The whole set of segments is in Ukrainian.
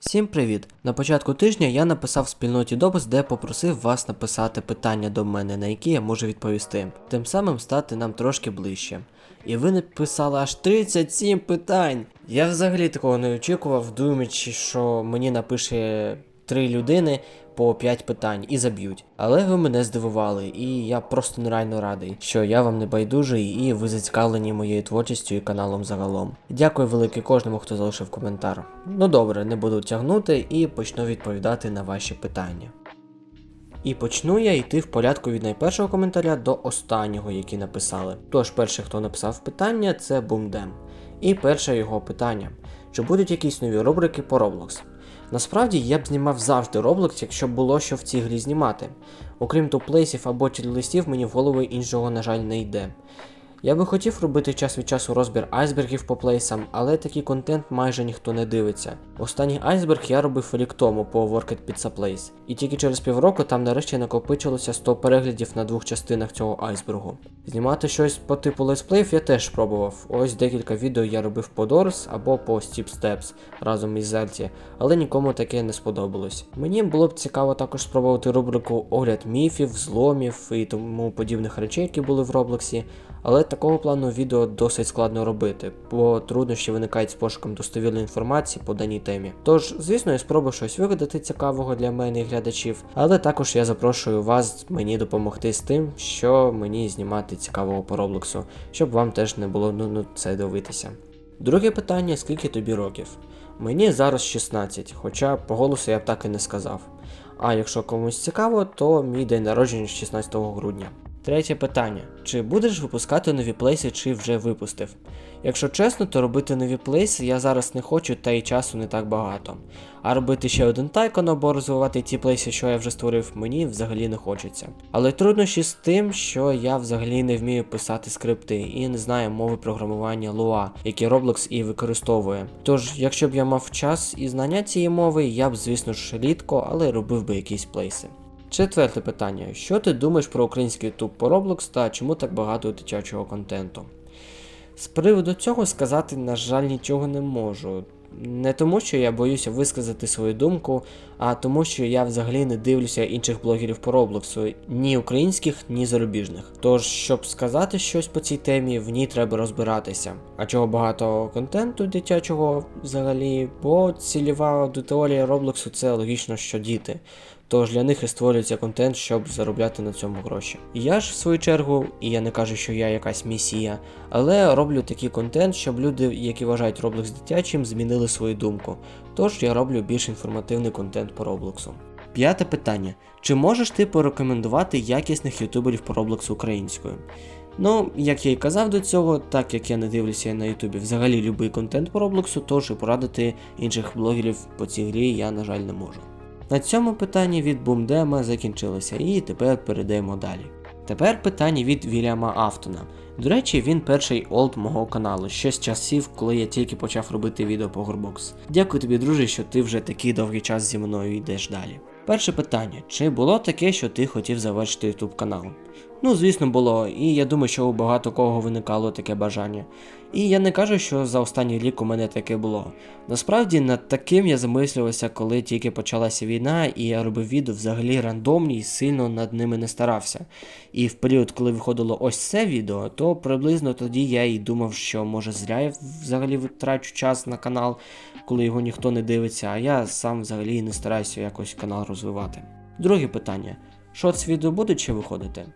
Всім привіт! На початку тижня я написав в спільноті допис, де попросив вас написати питання до мене, на які я можу відповісти, тим самим стати нам трошки ближче. І ви написали аж 37 питань. Я взагалі такого не очікував, думаючи, що мені напише три людини по 5 питань і заб'ють. Але ви мене здивували, і я просто нереально радий, що я вам не байдужий і ви зацікавлені моєю творчістю і каналом загалом. Дякую велике кожному, хто залишив коментар. Ну добре, не буду тягнути і почну відповідати на ваші питання. І почну я йти в порядку від найпершого коментаря до останнього, який написали. Тож, перший, хто написав питання, це Бумдем. І перше його питання: чи будуть якісь нові рубрики по Roblox? Насправді я б знімав завжди Roblox, якщо було що в цій грі знімати. Окрім туплейсів або листів, мені в голову іншого, на жаль, не йде. Я би хотів робити час від часу розбір айсбергів по плейсам, але такий контент майже ніхто не дивиться. Останній айсберг я робив рік тому по Worked Pizza Place, і тільки через півроку там нарешті накопичилося 100 переглядів на двох частинах цього айсбергу. Знімати щось по типу летсплеїв я теж спробував. Ось декілька відео я робив по Doors або по Steep Steps разом із Зельті, але нікому таке не сподобалось. Мені було б цікаво також спробувати рубрику огляд міфів, зломів і тому подібних речей, які були в Роблоксі. Але такого плану відео досить складно робити, бо труднощі виникають з пошуком достовірної інформації по даній темі. Тож, звісно, я спробую щось вигадати цікавого для мене і глядачів, але також я запрошую вас мені допомогти з тим, що мені знімати цікавого по Роблоксу, щоб вам теж не було нудно це дивитися. Друге питання: скільки тобі років? Мені зараз 16, хоча по голосу я б так і не сказав. А якщо комусь цікаво, то мій день народження 16 грудня. Третє питання: чи будеш випускати нові плейси, чи вже випустив? Якщо чесно, то робити нові плейси я зараз не хочу, та й часу не так багато. А робити ще один тайкон або розвивати ті плейси, що я вже створив, мені взагалі не хочеться. Але труднощі з тим, що я взагалі не вмію писати скрипти і не знаю мови програмування Lua, які Roblox і використовує. Тож, якщо б я мав час і знання цієї мови, я б, звісно ж, рідко, але робив би якісь плейси. Четверте питання: що ти думаєш про український YouTube по Roblox та чому так багато дитячого контенту? З приводу цього сказати, на жаль, нічого не можу. Не тому, що я боюся висказати свою думку, а тому, що я взагалі не дивлюся інших блогерів по Роблоксу, ні українських, ні зарубіжних. Тож, щоб сказати щось по цій темі, в ній треба розбиратися. А чого багато контенту дитячого взагалі, бо цільова аудиторія Роблоксу це логічно, що діти. Тож для них і створюється контент, щоб заробляти на цьому гроші. Я ж в свою чергу, і я не кажу, що я якась місія, але роблю такий контент, щоб люди, які вважають Roblox дитячим, змінили свою думку. Тож я роблю більш інформативний контент по Роблоксу. П'яте питання: чи можеш ти порекомендувати якісних ютуберів по Роблоксу українською? Ну, як я і казав до цього, так як я не дивлюся на Ютубі взагалі любий контент по Роблоксу, тож і порадити інших блогерів по цій грі я, на жаль, не можу. На цьому питання від Бумдема закінчилося, і тепер перейдемо далі. Тепер питання від Вільяма Автона. До речі, він перший олд мого каналу, ще з часів, коли я тільки почав робити відео по Горбокс. Дякую тобі, друже, що ти вже такий довгий час зі мною йдеш далі. Перше питання: чи було таке, що ти хотів завершити YouTube канал? Ну, звісно, було, і я думаю, що у багато кого виникало таке бажання. І я не кажу, що за останній рік у мене таке було. Насправді над таким я замислювався, коли тільки почалася війна, і я робив відео взагалі рандомні і сильно над ними не старався. І в період, коли виходило ось це відео, то приблизно тоді я і думав, що може зря я взагалі витрачу час на канал, коли його ніхто не дивиться, а я сам взагалі не стараюся якось канал розвивати. Друге питання: шоц відео будуть чи виходити?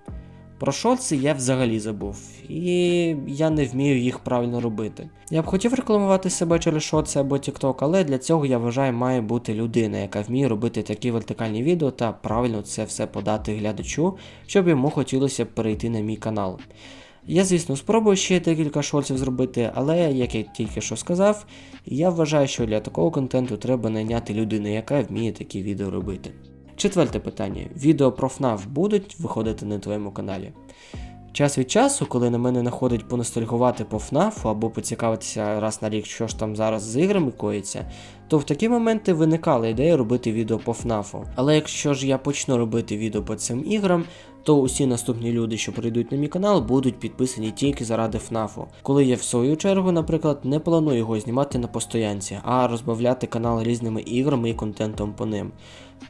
Про шорти я взагалі забув, і я не вмію їх правильно робити. Я б хотів рекламувати себе через шорти або TikTok, але для цього я вважаю, має бути людина, яка вміє робити такі вертикальні відео та правильно це все подати глядачу, щоб йому хотілося перейти на мій канал. Я, звісно, спробую ще декілька шортів зробити, але, як я тільки що сказав, я вважаю, що для такого контенту треба найняти людину, яка вміє такі відео робити. Четверте питання: відео про FNAF будуть виходити на твоєму каналі? Час від часу, коли на мене находить поностальгувати по FNAF або поцікавитися раз на рік, що ж там зараз з іграми коїться, то в такі моменти виникала ідея робити відео по FNAF. Але якщо ж я почну робити відео по цим іграм, то усі наступні люди, що прийдуть на мій канал, будуть підписані тільки заради ФНАФу. Коли я в свою чергу, наприклад, не планую його знімати на постоянці, а розбавляти канал різними іграми і контентом по ним.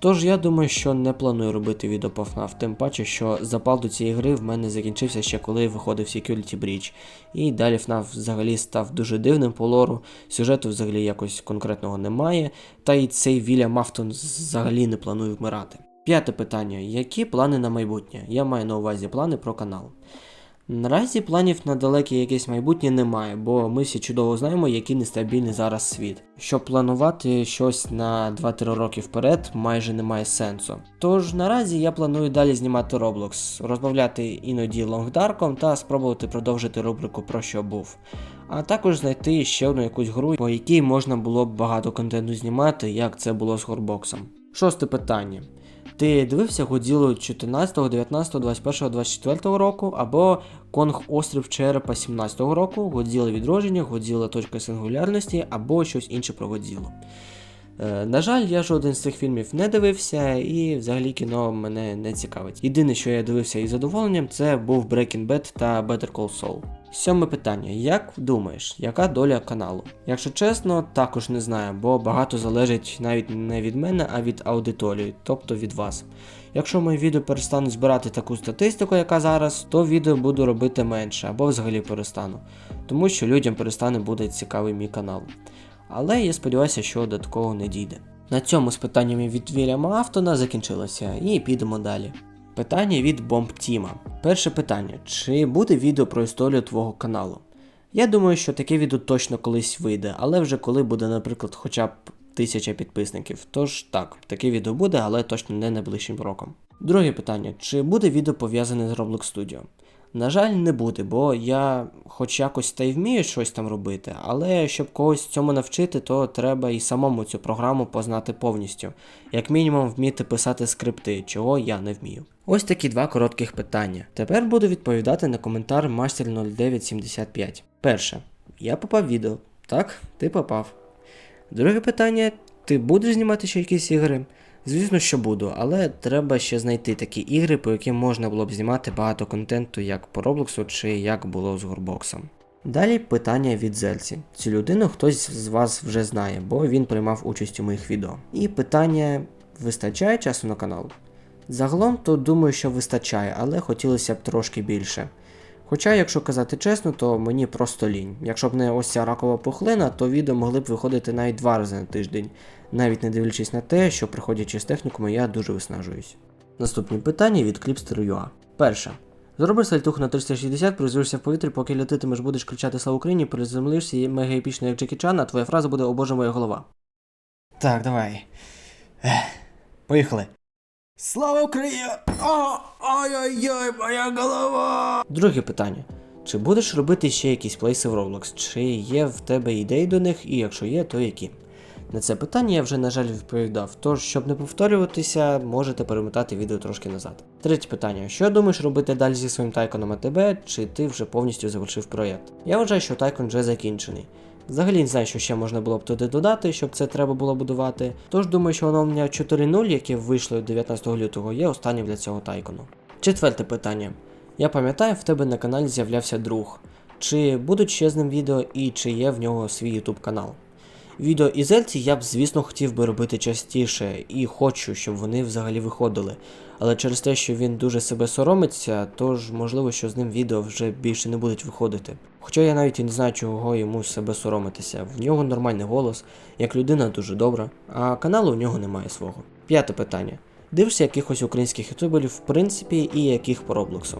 Тож я думаю, що не планую робити відео по FNAF, тим паче, що запал до цієї гри в мене закінчився ще коли виходив Security Breach. І далі FNAF взагалі став дуже дивним по лору, сюжету взагалі якось конкретного немає, та й цей Вілля Мафтон взагалі не планує вмирати. П'яте питання: які плани на майбутнє? Я маю на увазі плани про канал. Наразі планів на далеке якесь майбутнє немає, бо ми всі чудово знаємо, який нестабільний зараз світ. Щоб планувати щось на 2-3 роки вперед, майже немає сенсу. Тож наразі я планую далі знімати Roblox, розбавляти іноді лонгдарком та спробувати продовжити рубрику про що був. А також знайти ще одну якусь гру, по якій можна було б багато контенту знімати, як це було з Горбоксом. Шосте питання. Ти дивився Годзілу 14, 19, 21, 24 року або Конг Острів Черепа 17 року, Годзіла відродження, Годзіла точка сингулярності або щось інше про Годзілу. Е, на жаль, я жоден з цих фільмів не дивився, і взагалі кіно мене не цікавить. Єдине, що я дивився із задоволенням, це був Breaking Bad та Better Call Saul. Сьоме питання: як думаєш, яка доля каналу? Якщо чесно, також не знаю, бо багато залежить навіть не від мене, а від аудиторії, тобто від вас. Якщо мої відео перестануть збирати таку статистику, яка зараз, то відео буду робити менше або взагалі перестану, тому що людям перестане буде цікавий мій канал. Але я сподіваюся, що до такого не дійде. На цьому з питаннями від Вільяма Автона закінчилося, і підемо далі. Питання від Бомб Тіма. Перше питання: чи буде відео про історію твого каналу? Я думаю, що таке відео точно колись вийде, але вже коли буде, наприклад, хоча б тисяча підписників. Тож так, таке відео буде, але точно не найближчим роком. Друге питання: чи буде відео пов'язане з Roblox Studio? На жаль, не буде, бо я хоч якось та й вмію щось там робити, але щоб когось цьому навчити, то треба і самому цю програму познати повністю, як мінімум вміти писати скрипти, чого я не вмію. Ось такі два коротких питання. Тепер буду відповідати на коментар Master 0975. Перше. Я попав відео. Так, ти попав. Друге питання: ти будеш знімати ще якісь ігри? Звісно, що буду, але треба ще знайти такі ігри, по яким можна було б знімати багато контенту як по Роблоксу чи як було з Горбоксом. Далі питання від Зельці. Цю людину хтось з вас вже знає, бо він приймав участь у моїх відео. І питання: вистачає часу на канал? Загалом, то думаю, що вистачає, але хотілося б трошки більше. Хоча, якщо казати чесно, то мені просто лінь. Якщо б не ось ця ракова пухлина, то відео могли б виходити навіть два рази на тиждень, навіть не дивлячись на те, що приходячи з технікуму, я дуже виснажуюсь. Наступні питання від Clipster.ua. Перше. Зроби сальтуху на 360, призвишся в повітрі, поки летитимеш, будеш кричати Слава Україні, приземлишся і мега епічно, як Джекі Чан, а твоя фраза буде О Боже моя голова. Так, давай. Ех, поїхали. Слава Україні! Ой-ой-ой, моя голова! Друге питання. Чи будеш робити ще якісь плейси в Roblox? Чи є в тебе ідеї до них, і якщо є, то які? На це питання я вже, на жаль, відповідав, тож, щоб не повторюватися, можете перемотати відео трошки назад. Третє питання: що думаєш робити далі зі своїм тайконом АТБ, чи ти вже повністю завершив проєкт? Я вважаю, що тайкон вже закінчений. Взагалі не знаю, що ще можна було б туди додати, щоб це треба було будувати. Тож думаю, що оновлення 4.0, яке вийшло 19 лютого, є останнім для цього тайкону. Четверте питання. Я пам'ятаю, в тебе на каналі з'являвся друг. Чи будуть ще з ним відео і чи є в нього свій YouTube канал? Відео із Ельці я б, звісно, хотів би робити частіше і хочу, щоб вони взагалі виходили. Але через те, що він дуже себе соромиться, тож можливо, що з ним відео вже більше не будуть виходити. Хоча я навіть і не знаю, чого йому себе соромитися. В нього нормальний голос, як людина дуже добра, а каналу у нього немає свого. П'яте питання. Дивишся якихось українських ютуберів в принципі і яких по Роблоксу?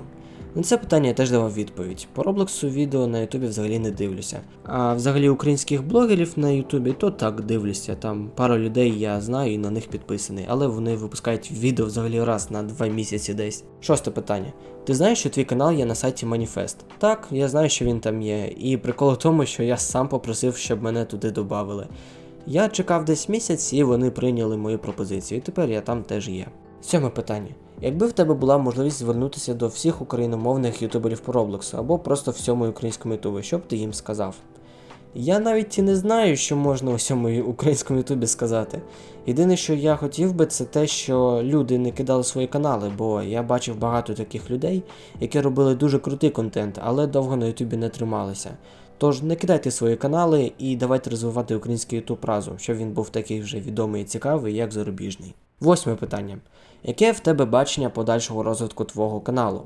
На це питання я теж давав відповідь. По Роблоксу відео на Ютубі взагалі не дивлюся. А взагалі українських блогерів на Ютубі то так дивлюся. Там пару людей я знаю і на них підписаний, але вони випускають відео взагалі раз на два місяці десь. Шосте питання. Ти знаєш, що твій канал є на сайті Маніфест? Так, я знаю, що він там є. І прикол в тому, що я сам попросив, щоб мене туди додали. Я чекав десь місяць і вони прийняли мою пропозицію, і тепер я там теж є. Сьоме питання. Якби в тебе була можливість звернутися до всіх україномовних ютуберів по Роблоксу або просто всьому українському ютубу, що б ти їм сказав? Я навіть і не знаю, що можна у цьому українському ютубі сказати. Єдине, що я хотів би, це те, що люди не кидали свої канали, бо я бачив багато таких людей, які робили дуже крутий контент, але довго на ютубі не трималися. Тож не кидайте свої канали і давайте розвивати український ютуб разом, щоб він був такий вже відомий і цікавий, як зарубіжний. Восьме питання. Яке в тебе бачення подальшого розвитку твого каналу?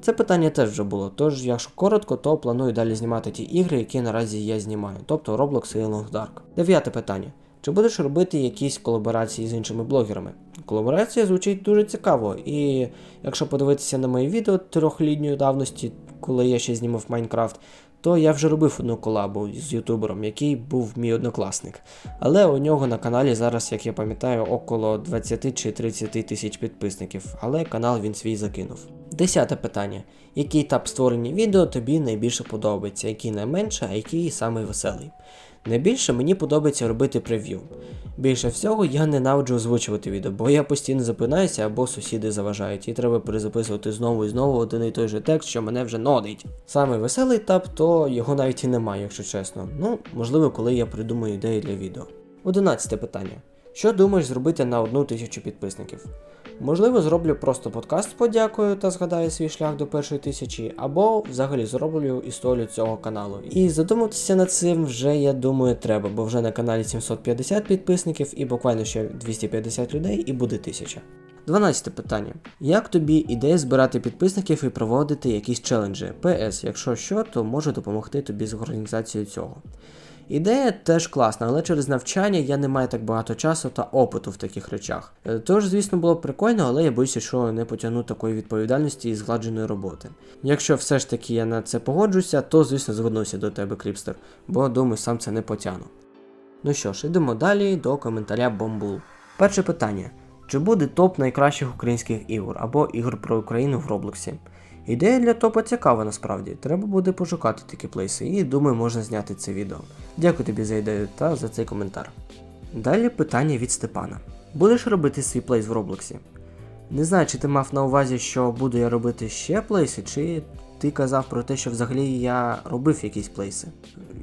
Це питання теж вже було, тож, якщо коротко, то планую далі знімати ті ігри, які наразі я знімаю, тобто Roblox і Long Dark. Дев'яте питання. Чи будеш робити якісь колаборації з іншими блогерами? Колаборація звучить дуже цікаво, і якщо подивитися на мої відео трьохлітньої давності, коли я ще знімав Майнкрафт, то я вже робив одну колабу з ютубером, який був мій однокласник. Але у нього на каналі зараз, як я пам'ятаю, около 20 чи 30 тисяч підписників, але канал він свій закинув. Десяте питання. Який етап створення відео тобі найбільше подобається, який найменше, а який самий веселий? Найбільше мені подобається робити прев'ю. Більше всього я ненавиджу озвучувати відео, бо я постійно запинаюся або сусіди заважають, і треба перезаписувати знову і знову один і той же текст, що мене вже нодить. Саме веселий етап, то його навіть і немає, якщо чесно. Ну, можливо, коли я придумаю ідеї для відео. Одинадцяте питання. Що думаєш зробити на одну тисячу підписників? Можливо, зроблю просто подкаст з подякою та згадаю свій шлях до першої тисячі, або взагалі зроблю історію цього каналу. І задуматися над цим вже, я думаю, треба, бо вже на каналі 750 підписників і буквально ще 250 людей, і буде 1000. 12 питання. Як тобі ідея збирати підписників і проводити якісь челенджі? ПС, якщо що, то можу допомогти тобі з організацією цього. Ідея теж класна, але через навчання я не маю так багато часу та опиту в таких речах. Е, Тож, звісно, було б прикольно, але я боюся, що не потягну такої відповідальності і згладженої роботи. Якщо все ж таки я на це погоджуся, то звісно звернуся до тебе, Кріпстер, бо думаю, сам це не потягну. Ну що ж, ідемо далі до коментаря Бомбул. Перше питання: чи буде топ найкращих українських ігор або ігор про Україну в Роблоксі? Ідея для топа цікава насправді. Треба буде пошукати такі плейси, і думаю, можна зняти це відео. Дякую тобі за ідею та за цей коментар. Далі питання від Степана: Будеш робити свій плейс в Роблоксі? Не знаю, чи ти мав на увазі, що буду я робити ще плейси, чи ти казав про те, що взагалі я робив якісь плейси.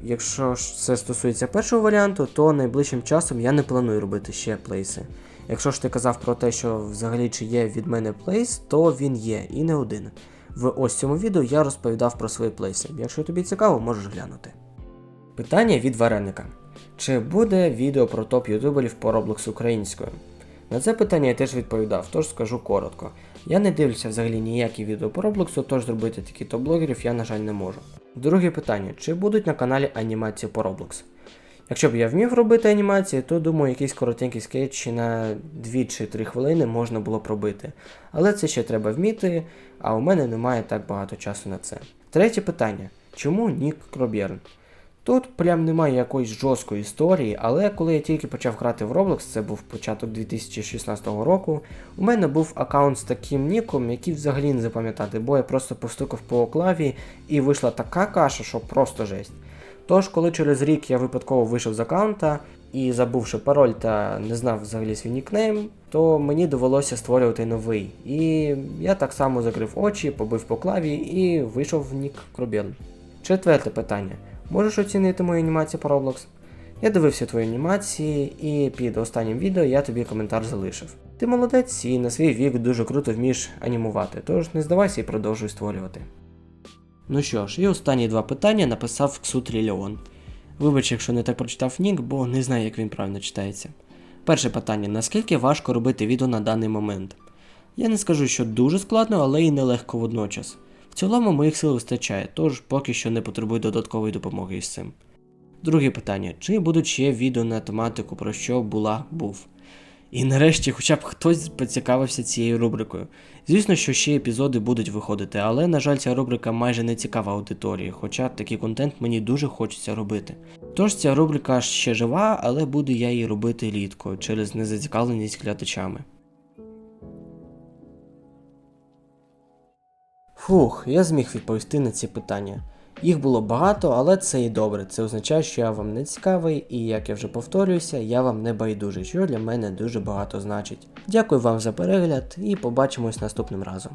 Якщо ж це стосується першого варіанту, то найближчим часом я не планую робити ще плейси. Якщо ж ти казав про те, що взагалі чи є від мене плейс, то він є і не один. В ось цьому відео я розповідав про свої плейси. Якщо тобі цікаво, можеш глянути. Питання від Вареника. Чи буде відео про топ ютуберів по Roblox українською? На це питання я теж відповідав, тож скажу коротко. Я не дивлюся взагалі ніякі відео по Роблоксу, тож зробити такі топ-блогерів я, на жаль, не можу. Друге питання: чи будуть на каналі анімації по Roblox? Якщо б я вмів робити анімації, то думаю, якийсь коротенький скетч на 2 чи 3 хвилини можна було б робити. Але це ще треба вміти, а у мене немає так багато часу на це. Третє питання: чому Нік Кробєрн? Тут прям немає якоїсь жорсткої історії, але коли я тільки почав грати в Roblox, це був початок 2016 року, у мене був аккаунт з таким ніком, який взагалі не запам'ятати, бо я просто постукав по клаві і вийшла така каша, що просто жесть. Тож, коли через рік я випадково вийшов з аккаунта і забувши пароль та не знав взагалі свій нікнейм, то мені довелося створювати новий. І я так само закрив очі, побив по клаві і вийшов в нік Кробєн. Четверте питання. Можеш оцінити мою анімацію по Roblox? Я дивився твої анімації, і під останнім відео я тобі коментар залишив. Ти молодець і на свій вік дуже круто вмієш анімувати, тож не здавайся і продовжуй створювати. Ну що ж, і останні два питання написав Ксу Трильйон. Вибач, якщо не так прочитав нік, бо не знаю, як він правильно читається. Перше питання: наскільки важко робити відео на даний момент? Я не скажу, що дуже складно, але і нелегко водночас. В цілому моїх сил вистачає, тож поки що не потребую додаткової допомоги із цим. Друге питання: чи будуть ще відео на тематику про що була був? І нарешті хоча б хтось поцікавився цією рубрикою. Звісно, що ще епізоди будуть виходити, але, на жаль, ця рубрика майже не цікава аудиторії, хоча такий контент мені дуже хочеться робити. Тож ця рубрика ще жива, але буду я її робити рідко через незацікавленість глядачами. Фух, я зміг відповісти на ці питання. Їх було багато, але це і добре. Це означає, що я вам не цікавий, і як я вже повторююся, я вам не байдужий, що для мене дуже багато значить. Дякую вам за перегляд і побачимось наступним разом.